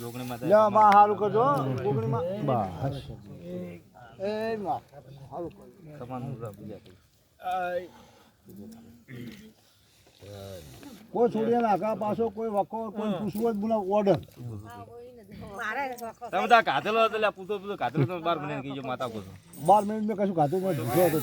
જોગણી માં માં હારું કરજો કોકણીમાં બસ. એ માં હારું કરજો. તમારું બીજા કોઈ? છોડીએ નાખા પાછો કોઈ વખો કોઈ પૂછવું જ બોલા ઓર્ડર. તમે તો આ કાધેલો એટલે પૂછો પૂછો કાધેલો તમે બાર મિનિટ કીજો માતા પૂછો. બાર મિનિટ મેં કશું મેં હતો.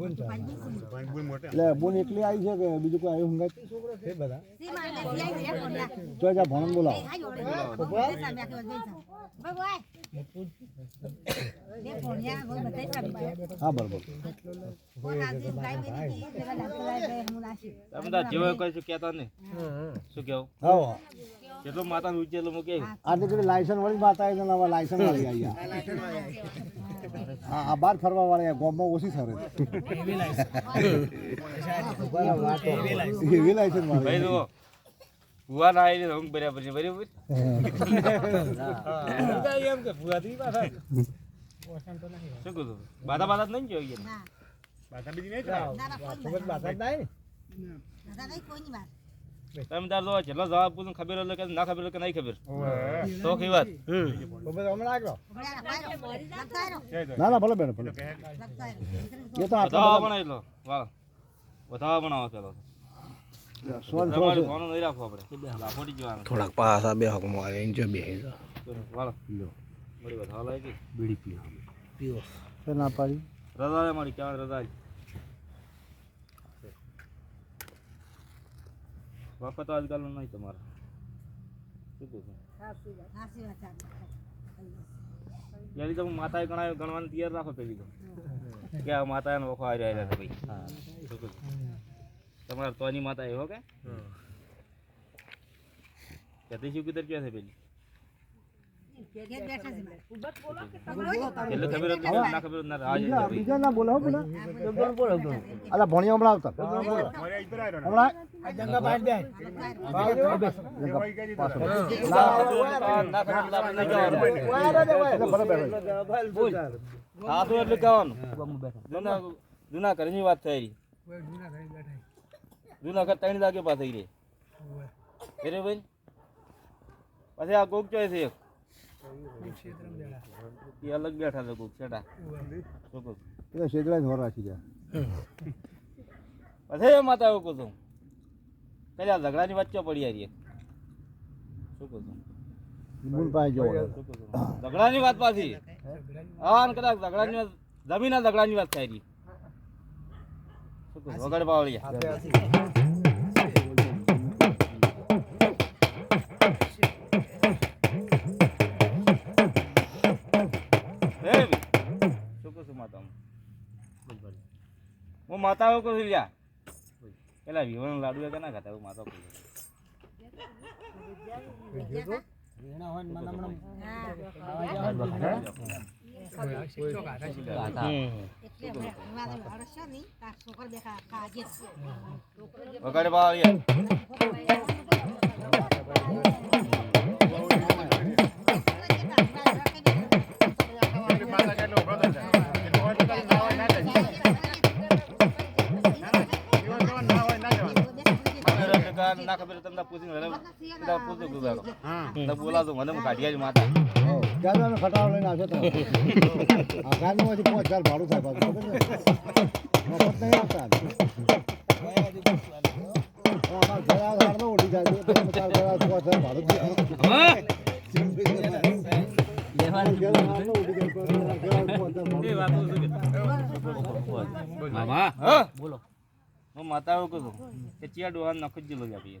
એટલે બોન એકલી આવી છે કે બીજું કોઈ આવ્યું હંગાત? જો જા ભણન બોલાવો. હા બરોબર. તમે જેવો કોઈ શું કહેતા નહીં. શું કેવું? હા જેટલો માતા નું ઉચેલો મૂકે આજે પેલી લાયસન્સ વાળી માતા આવી છે ને લાયસન્સ વાળી આવી આ. બાર ફરવા વાળા ગામમાં ઓછી સરે એવી લાયસન્સ ભાઈ જુઓ ભુવા ના આવી હું બરાબર છે બરાબર શું કહું બાધા બાધા બાધા બીજી નહીં જોઈએ તમે તાર જો જેટલો જવાબ પૂછું ખબર હોય કે ના ખબર હોય કે નહીં ખબર. તો કઈ વાત ના ના ભલે બેન ભલે. એ તો આટલા પણ એટલો. વાહ. વધાવા પેલો. આપણે. લાફોડી જવાનું. થોડાક પાસા બે હક મારે જો. બે ના પાડી. રજા મારી કેવા રજા વખત તો આજકાલનો નહીં તમારો. શું કહું છું? તો માતાએ ગણાય ગણવાનું તૈયાર રાખો પેલી તો. કે આ માતા વખો આવી રહ્યા છે ભાઈ. શું કહું? તમારે તોની માતા એવો કે? ત્યાંથી શું કીધર ક્યાં છે પેલી? ના ના ના ના જૂના જૂના ઘરની વાત થઈ જૂના ઘર ત્રણ લાગે પાસે થઈ ભાઈ પછી આ કોક ચોય છે એક એ અલગ બેઠા છે કોક છેટા એ તો હોર રાખી ગયા પછી માતા એવું કહું પેલા ઝઘડાની વચ્ચે પડી આ રહી શું કહું મૂળ પાસે ઝઘડાની વાત પાછી. હા ને કદાચ ઝઘડાની વાત જમીનના ઝઘડાની વાત થઈ રહી શું કહું શું કહું છું માતા હું માતા આવું કહું લ્યા? પેલા વિવણ લાડુ એ કે ના ખાતા માતા કહું વગાડે વગર ગુજારો તમને બોલાવજો મને હું કાઢી આવી માતા ખટારો લઈને આવશો તમે. આ ગામનું પાંચ હજાર ભાડું થાય પાછું મફત નહીં આવતા. અમારા ઘર જાય છે. હજાર પાંચ હજાર ભાડું માતા કે ચિયા ડોહાન નખો જ જેલો આપીએ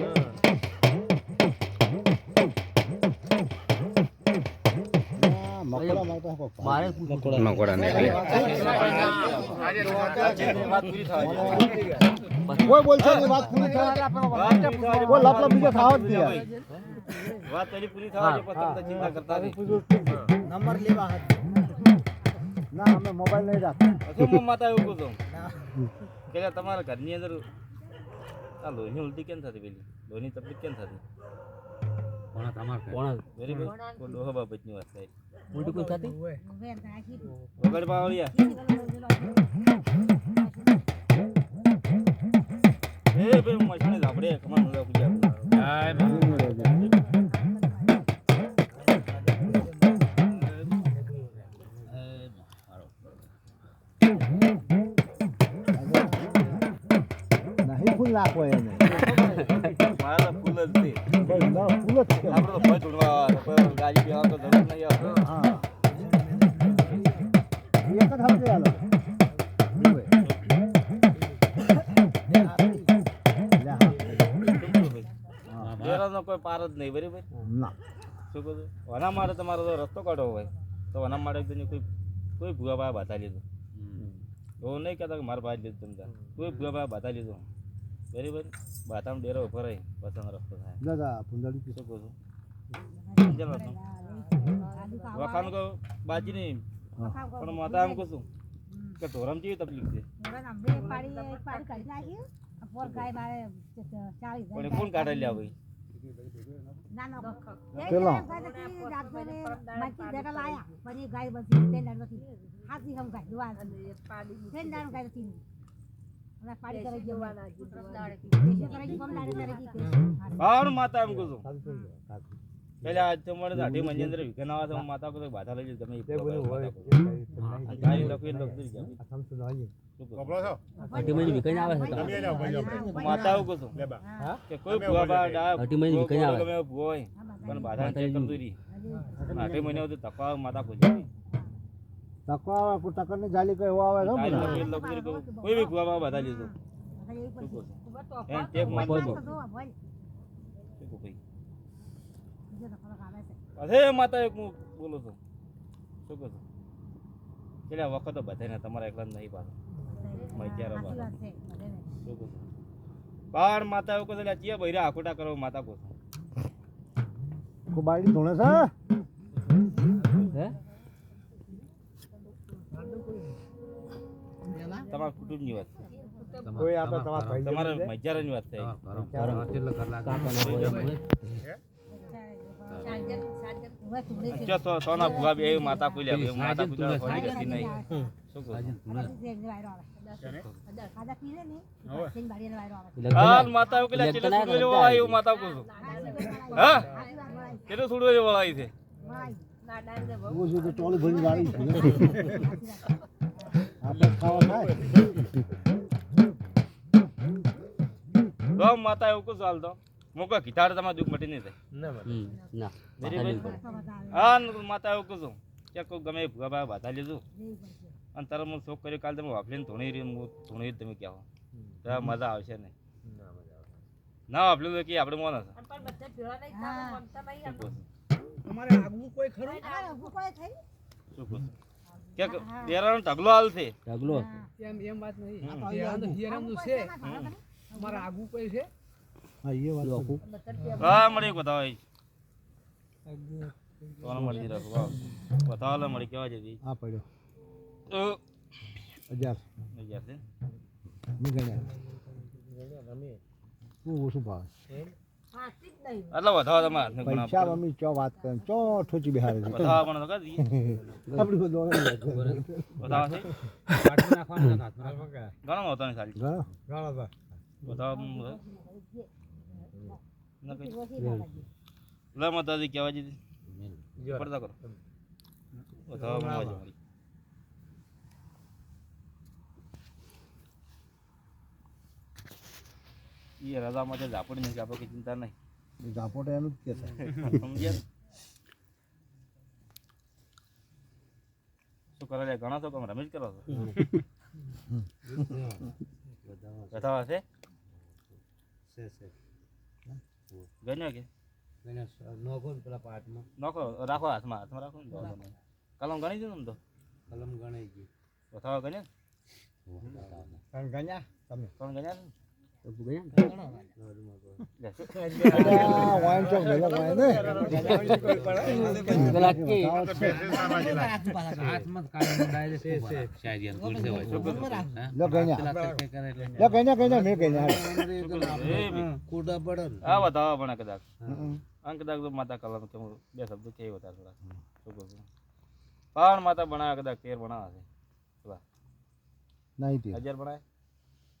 ના, મકોડા ને માતા એવું કહું કે તમારા ઘરની અંદર આ ઉલટી કેમ થતી પેલી લોહીની તકલીફ કેમ થતી વેરી ગુડ કોઈ ડોહા બાબતની વાત થાય. વગર પાવળિયા. એ ભાઈ મશીને ઝાપડે કમાન નતા પૂજા નહીં ફૂલ નાખો એને. મારા ફૂલ જ છે ના, છે. આપણે તો ઉડવા આપણે ગાડી બેવા તો જરૂર નહીં આવે હા એક જ હાલો લે, હા. બેરાનો કોઈ પાર જ નહીં બરાબર ના શું કહું છું? આના તમારો તો રસ્તો કાઢવો હોય તો કોઈ કોઈ ભાઈ બાતા લીધો એવું નહીં કહેતા કે મારા ભાઈ લીધું તમે કોઈ ભૂવા ભાઈ બાતા લીધું બરાબર? બાતામાં ડેરો ઊભો રહી પતંગ રસ્તો થાય. દાદા ફૂંદડી શું કહો? વખાણ કહો બાજી નહીં પણ માતા એમ કહું કે ઢોરમ જેવી તકલીફ છે. પણ કોણ કાઢે લ્યા ભાઈ? પેલો. પણ માતા એમ કહું છું. પેલા આજ તો મળે અઢી મહિને વિકે ના આવે તો માતા કહું છું, બાધા લઈ તમે છું. લખી જાવી. શું માતા કોઈ બાધા ટકો આવે કોઈ ટક્કરની જાલી કઈ એવો આવે છે કોઈ બી બા બાધા લીધું? અરે માતા એક હું બોલું છું. શું કહું છું? એટલે વખત તો બધાને તમારા એકલા નહીં છું પણ માતા એવું કહું છું ભૈરા બૈરા આખોટા કરો માતા કહું બાયડી ધોણે છે તમારા કુટુંબની વાત છે. કોઈ આપણે તમારા તમારા મજારાની વાત સો સોના ભુવા બે માતા બે માતા પૂજા ગતિ નહીં. શું કહું? માતા એવું કેટલા સુડવેલી વળાઈ એવું માતા કહું હા કેટલું સુડવેલી વળાઈ છે. એવું છે તો ટોલું ભરીને વાળી છે. આપણે ખાવા થાય તો માતા એવું છું હાલ તો મૂકો ઘીટાડે તમારે દુઃખ મટી નહીં થાય? હા ને માતા એવું કહું છું કે કોઈ ગમે બા બાધા લીધું અને તારે હું શોખ કર્યો કાલે તમે વાપરીને ધોણી રહી હું ધોણી તમે કહો. તો મજા આવશે નહીં. ના વાપર્યું તો કે આપણે મોન હશે? તમારે આગવું કોઈ ખરું? શું કહું છું? કે ઢગલો હાલ છે એમ એમ વાત નહીં. હિયારામ તો હિયારામનું છે. તમારે આગવું કોઈ છે. હા એ વાત તો. હા મળી બતાવો એ મળી રાખો બતાવો. મળી કેવા જતી આ પડ્યો. તો હજાર હજાર છે. નહીં ગણ્યા શું ભાવે? આટલા વધાવો તમારે પૈસા મમ્મી ચો વાત કરે ચો ઠોચી બિહારે છે. વધાવો પણ તો કરી નહીં. વધાવો છે? ઘણો હતો ને સાલી ઘણો? વધાવો પણ વધાવો. લે માતાજી કહેવા જીધી પડતા કરો. વધાવો પણ એ રજા માટે ઝાપડી નહીં આપણે કે ચિંતા નહીં. ઝાપોટે એનું જ કહેતા સમજ્યા? શું કરે છે ઘણા છો કે રમેશ કરો છો? બતાવા છે? ગણ્યો કે? નાખો રાખો હાથમાં. હાથમાં રાખો ને. કલમ ગણી દીધું ને તો? બતાવો તમે કલમ વાઈન ને. લો ગણ્યા. ગણ્યા, ગણ્યા, મેં ગણ્યા. માતા કલમ કે હું બે શબ્દો કહું છું પણ માતા બનાવ્યા કદાચ તેર બનાવે છે હજાર બનાવે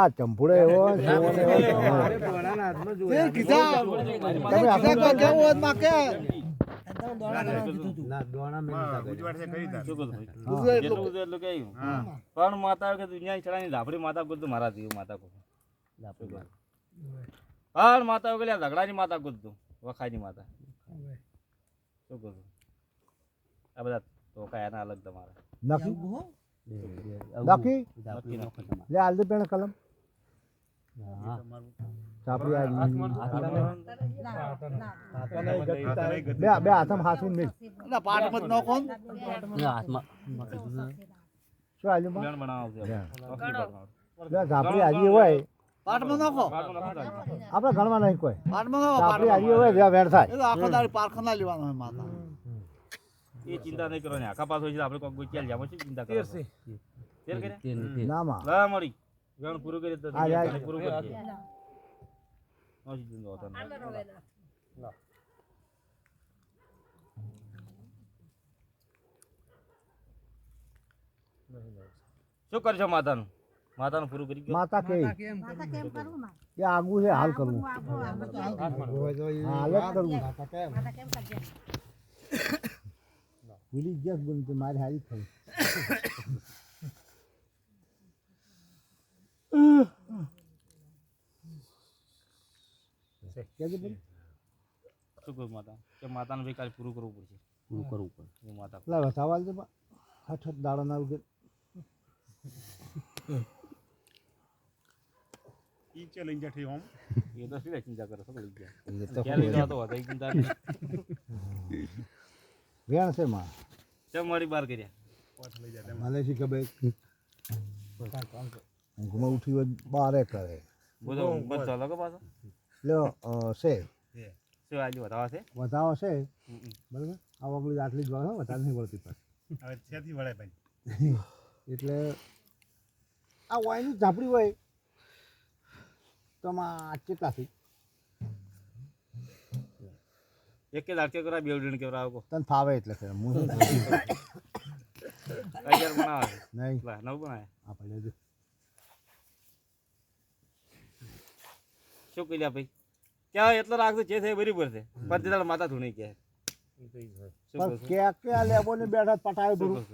આ ને એવો કે. પણ માતા કે દુનિયા ચડાની ધાપડી માતા કૂદ મારા જેવી માતા કૂદ કહું? પણ માતા કે ઝઘડાની માતા કૂદતું વખાઈની માતા શું કહું? આ બધા ધોકા એના અલગ તમારા નક્કી નક્કી. લે આલદે પેણ કલમ ચાપડી બે બે હાથમાં હાથવીને મિલ શું હાલ્યું માં? બેન બનાવો છે. બે ઝાપડી હાજી હોય પાટમાં નાખો. આપણે ગણવા નહીં કોઈ ઝાપડી હાજી હોય વેર થાય એ ચિંતા નહીં કરવાની આખા પાસ હોય છે આપણે કોઈ ચાલ જાવ શું ચિંતા કરો ના મળી ગણ પૂરું કરી તો પૂરું કરી દે. નથી હોતા નહીં. શું કરશો માતાનું? માતાનું પૂરું કરી માતા કે? કેમ કરવું? એ આગું છે હાલ કરવું. હાલ જ કરવું. ભૂલી ગયા ગુણ તો મારી હારી થઈ? શું કહું માતા કે માતાનું ભાઈ કાલે પૂરું કરવું પડશે પૂરું કરવું પડે એ માતા લા વસાવાલ દે બા. હઠ હઠ દાડો ના ઉગે એ તો શું લે ચિંતા કરો શું કરી ગયા એ તો ક્યાં લઈ જાઓ તો વધારે ચિંતા નહીં વેણ છે માં ચમ મારી બાર કર્યા મને શી ખબર ઊંઘમાં ઉઠી હોય બારે કરે. બધો ચાલો પાછો? લ્યો છે. શું આજે વધાવા છે? વધાવો છે? બરાબર? આ વગલી આટલી જ વળે વધારે નહીં વળતી પાછી. એટલે આ વાયની ઝાપડી હોય તો આમાં કેટલાથી એક કે લાડકે કરા બેવડીને કેવરા આવો તને ફાવે એટલે ખરે હું? અગિયાર બનાવે. નહીં. લા, નવ બનાવે. આ પડે શું કહી ભાઈ? ક્યાં એટલો રાખજો જે થાય બરાબર છે. પણ માતા ધૂણી કે ક્યાં ક્યાં કહું છું? કે કે આ લેબો ને બેઠા પટાવી કહું?